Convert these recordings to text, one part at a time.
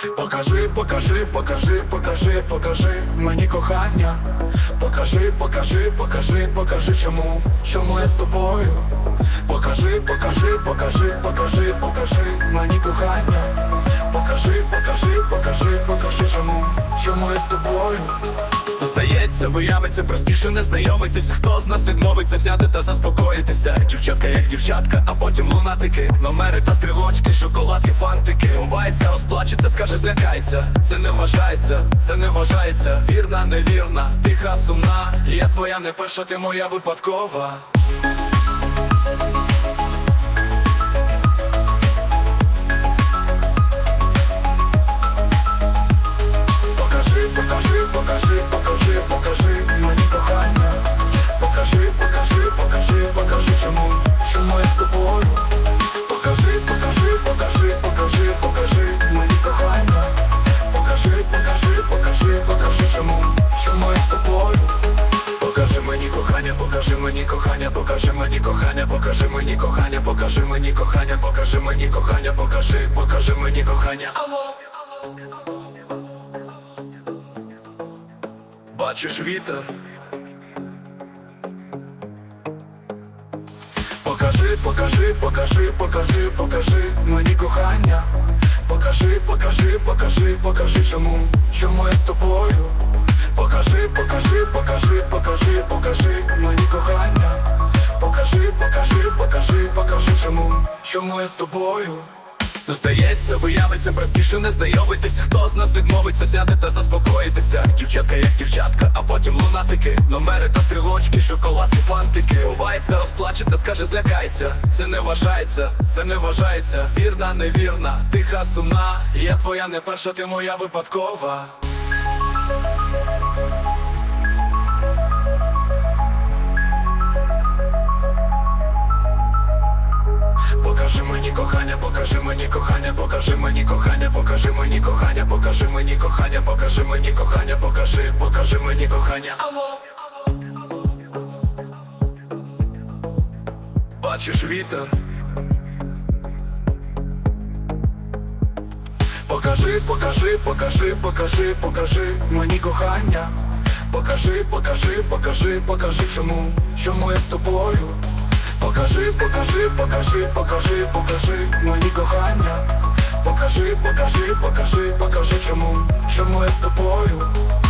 Покажи, покажи, покажи, покажи, покажи мені кохання. Покажи, покажи, покажи, покажи чому, чому я з тобою. Покажи, покажи, покажи, покажи, покажи мені кохання. Покажи, покажи, покажи, покажи чому, чому я з тобою. Здається, виявиться простіше не знайомитись Хто з нас відмовиться взяти та заспокоїтися Дівчатка як дівчатка, а потім лунатики Номери та стрілочки, шоколадки, фантики Ховається, скаже злякається. Це не вважається, це не вважається. Вірна, невірна, тиха, сумна. Я твоя не перша, ти моя випадкова кохання, покажи мені кохання, покажи мені кохання, покажи мені кохання, покажи мені кохання, покажи мені кохання, покажи, покажи мені кохання. Бачиш вітер. Покажи, покажи, покажи, покажи, покажи мені кохання. Покажи, покажи, покажи, покажи чому, чому я з тобою. Покажи, покажи, покажи, покажи, покажи мені кохання. Покажи, покажи, покажи, покажи чому, чому я з тобою. Здається, виявиться простіше не знайомитись. Хто з нас відмовиться взяти та заспокоїтися? Дівчатка як дівчатка, а потім лунатики. Номери та стрілочки, шоколадки, фантики. Ховається, розплачеться, скаже злякається. Це не вважається, це не вважається. Вірна, невірна, тиха, сумна. Я твоя не перша, ти моя випадкова покажи мені кохання, покажи мені кохання, покажи мені кохання, покажи мені кохання, покажи мені кохання, покажи, покажи мені кохання. Алло. Бачиш вітер. Покажи, покажи, покажи, покажи, покажи мені кохання. Покажи, покажи, покажи, покажи чому, чому я з тобою. Покажи, покажи, покажи, покажи, покажи мені кохання. Покажи, покажи, покажи, покажи чому, чому я з тобою.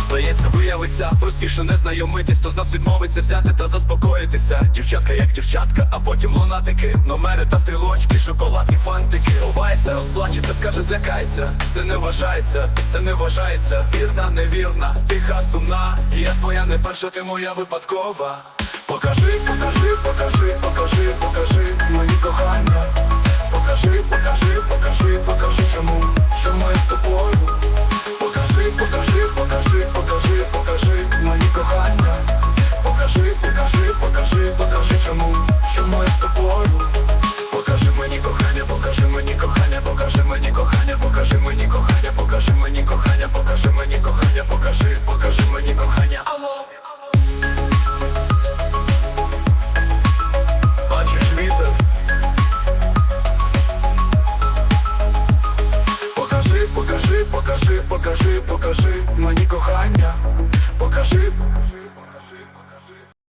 Здається, виявиться, простіше не знайомитись, то з нас відмовиться взяти та заспокоїтися. Дівчатка як дівчатка, а потім лунатики, номери та стрілочки, шоколадки, фантики. Ховається, розплачеться, скаже злякається. Це не вважається, це не вважається. Вірна, невірна, тиха, сумна. Я твоя не перша, ти моя випадкова. Покажи, покажи, покажи, покажи, покажи мої кохання. Покажи, покажи, покажи, покажи чому, що ми з тобою. Покажи, покажи, покажи, покажи, покажи мої кохання. Покажи, покажи, покажи,